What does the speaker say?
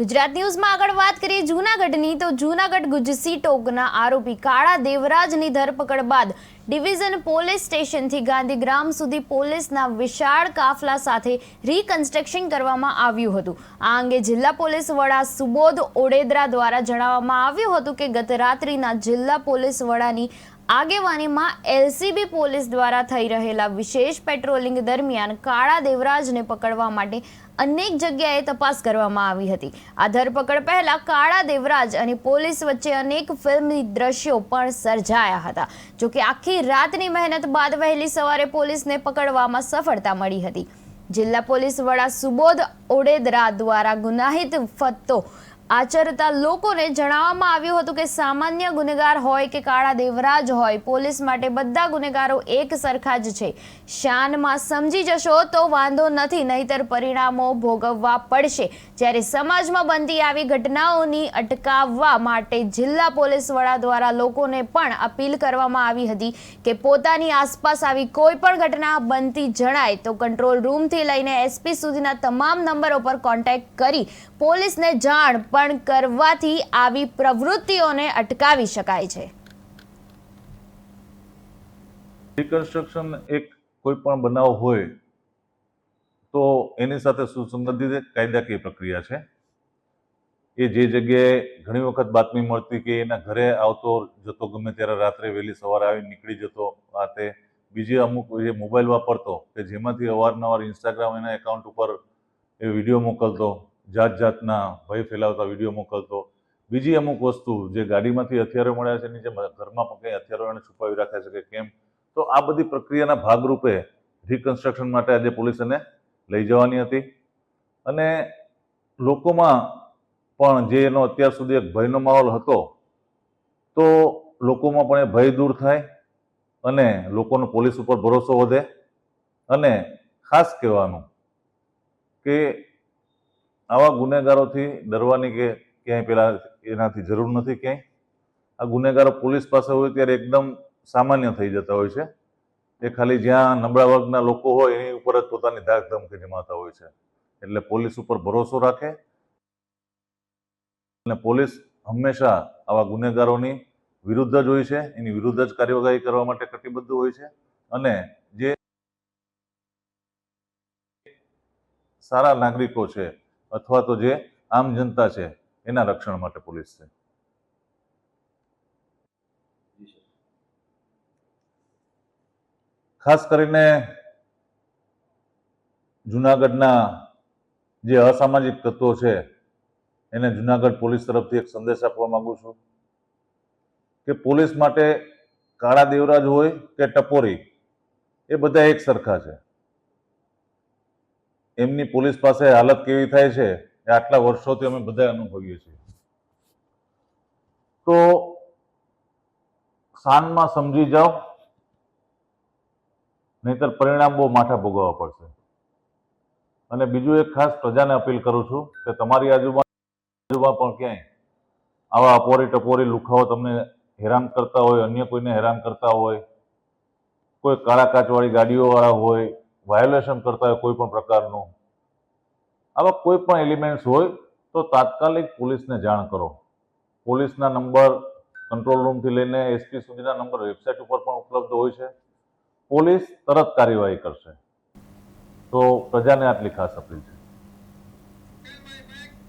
ગુજરાત ન્યૂઝમાં આગળ વાત કરીએ જૂનાગઢની, તો જૂનાગઢ ગુજસી ટોકના આરોપી કાળા દેવરાજની ધરપકડ બાદ ડિવિઝન પોલીસ સ્ટેશનથી ગાંધીગ્રામ સુધી પોલીસના વિશાળ કાફલા સાથે રીકન્સ્ટ્રક્શન કરવામાં આવ્યું હતું. આ અંગે જિલ્લા પોલીસ વડા સુબોધ ઓડેદરા દ્વારા જણાવવામાં આવ્યું હતું કે ગત રાત્રિના જિલ્લા પોલીસ વડાની આગેવાનીમાં એલસીબી પોલીસ દ્વારા થઈ રહેલા વિશેષ પેટ્રોલિંગ દરમિયાન કાળા દેવરાજને પકડવા માટે અનેક જગ્યાએ તપાસ કરવામાં આવી હતી. આ ધરપકડ પહેલા કાળા દેવરાજ અને પોલીસ વચ્ચે અનેક ફિલ્મી દ્રશ્યો પણ સર્જાયા હતા. જો કે આખી રાતની મહેનત બાદ વહેલી સવારે પોલીસને પકડવામાં સફળતા મળી હતી. જિલ્લા પોલીસ વડા સુબોધ ઓડેદરા દ્વારા ગુનાહિત ફત્તો આચરતા લોકોને જણાવવામાં આવ્યું હતું કે સામાન્ય ગુનેગાર હોય કે કાળા દેવરાજ હોય, પોલીસ માટે બધા ગુનેગારો એક સરખા જ છે. શાનમાં સમજી જશો તો વાંધો નથી, નહીતર પરિણામો ભોગવવા પડશે. જ્યારે સમાજમાં બનતી આવી ઘટનાઓની અટકાવવા માટે જિલ્લા પોલીસ વડા દ્વારા લોકોને પણ અપીલ કરવામાં આવી હતી કે પોતાની આસપાસ આવી કોઈ પણ ઘટના બનતી જણાય તો કંટ્રોલ રૂમથી લઈને એસપી સુધીના તમામ નંબરો પર કોન્ટેક્ટ કરી પોલીસને જાણ પણ કરવાથી આવી પ્રવૃત્તિઓને અટકાવી શકાય છે. રિકન્સ્ટ્રક્શન એક કોઈ પણ બનાવ હોય, તો એની સાથે સુસંબંધિત કાયદાકીય પ્રક્રિયા છે. એ જે જગ્યાએ ઘણી વખત બાતમી મળતી કે એના ઘરે આવતો, જતો ગમે ત્યારે રાત્રે વહેલી સવારે આવી નીકળી જતો, આ તે બીજી અમુક જે મોબાઈલ વાપરતો, કે જેમાંથી અવારનવાર ઇન્સ્ટાગ્રામ એના એકાઉન્ટ ઉપર એ વીડિયો મોકલતો જાત જાતના ભય ફેલાવતા વીડિયો મોકલતો. બીજી અમુક વસ્તુ જે ગાડીમાંથી હથિયારો મળ્યા છે, એની જે ઘરમાં પણ કંઈ હથિયારો એને છુપાવી રાખ્યા છે કે કેમ, તો આ બધી પ્રક્રિયાના ભાગરૂપે રિકન્સ્ટ્રક્શન માટે આજે પોલીસ એને લઈ જવાની હતી. અને લોકોમાં પણ જે એનો અત્યાર સુધી એક ભયનો માહોલ હતો, તો લોકોમાં પણ એ ભય દૂર થાય અને લોકોનો પોલીસ ઉપર ભરોસો વધે. અને ખાસ કહેવાનું કે આવા ગુનેગારોથી ડરવાની કે ક્યાંય પેલા એનાથી જરૂર નથી ક્યાંય? આ ગુનેગારો પોલીસ પાસે હોય ત્યારે એકદમ સામાન્ય થઈ જતા હોય છે. એ ખાલી જ્યાં નબળા વર્ગના લોકો હોય એની ઉપર જ પોતાની ધાક ધમકી જમાતા હોય છે. એટલે પોલીસ ઉપર ભરોસો રાખે. અને પોલીસ હંમેશા આવા ગુનેગારોની વિરુદ્ધ જ હોય છે. એની વિરુદ્ધ જ કાર્યવાહી કરવા માટે કટિબદ્ધ હોય છે. અને જે સારા નાગરિકો છે અથવા તો જે આમ જનતા છે, એના રક્ષણ માટે પોલીસ છે. ખાસ કરીને જુનાગઢના જે અસામાજિક તત્વો છે, એને જુનાગઢ પોલીસ તરફથી એક સંદેશ આપવા માંગુ છું કે પોલીસ માટે કાળા દેવરાજ હોય કે ટપોરી, એ બધા એક સરખા છે. એમની પોલીસ પાસે હાલત કેવી થાય છે એ આટલા વર્ષોથી અમે બધા અનુભવીએ છીએ. તો શાનમાં સમજી જાઓ, નહીતર પરિણામ બહુ માઠા ભોગવવા પડશે. અને બીજું એક ખાસ પ્રજાને અપીલ કરું છું કે તમારી આજુબાજુમાં પણ ક્યાંય આવા અપોરી ટપોરી લુખાઓ તમને હેરાન કરતા હોય, અન્ય કોઈને હેરાન કરતા હોય, કોઈ કાળા કાચવાળી ગાડીઓવાળા હોય વાયોલેશન કરતા હોય કોઈ પણ પ્રકારનું, આવા કોઈ પણ એલિમેન્ટ્સ હોય તો તાત્કાલિક પોલીસને જાણ કરો. પોલીસના નંબર કંટ્રોલ રૂમથી લઈને એસપી સુધીના નંબર વેબસાઇટ ઉપર પણ ઉપલબ્ધ હોય છે. પોલીસ તરત કાર્યવાહી કરશે. તો પ્રજાને આટલી ખાસ અપીલ છે.